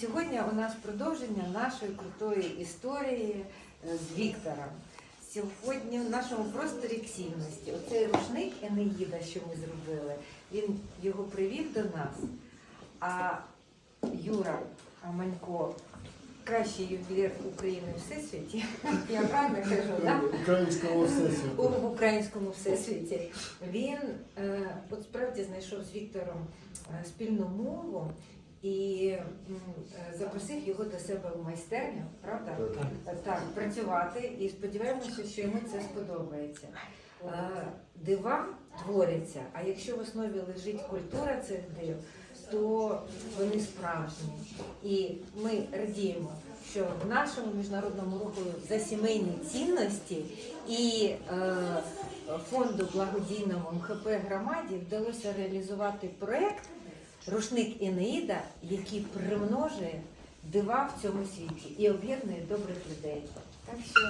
сьогодні у нас продовження нашої крутої історії е, з Віктором. Сьогодні в нашому просторі ксільності. Оцей рушник Енеїда, що ми зробили, він його привів до нас. А Юра Манько, кращий ювелір України в всесвіті. Я правильно кажу, так? Українського у в українському всесвіті. Він е, от справді знайшов з Віктором е, спільну мову і е, запросив його до себе в майстерню, правда? Так. Так, працювати і сподіваємося, що йому це сподобається. Е, Дива творяться, а якщо в основі лежить культура цих див, то вони справжні. І ми радіємо, що в нашому міжнародному руху за сімейні цінності і е, фонду благодійному МХП громаді вдалося реалізувати проект Рушник Енеїда, який примножує дива в цьому світі і об'єднує добрих людей. Так що.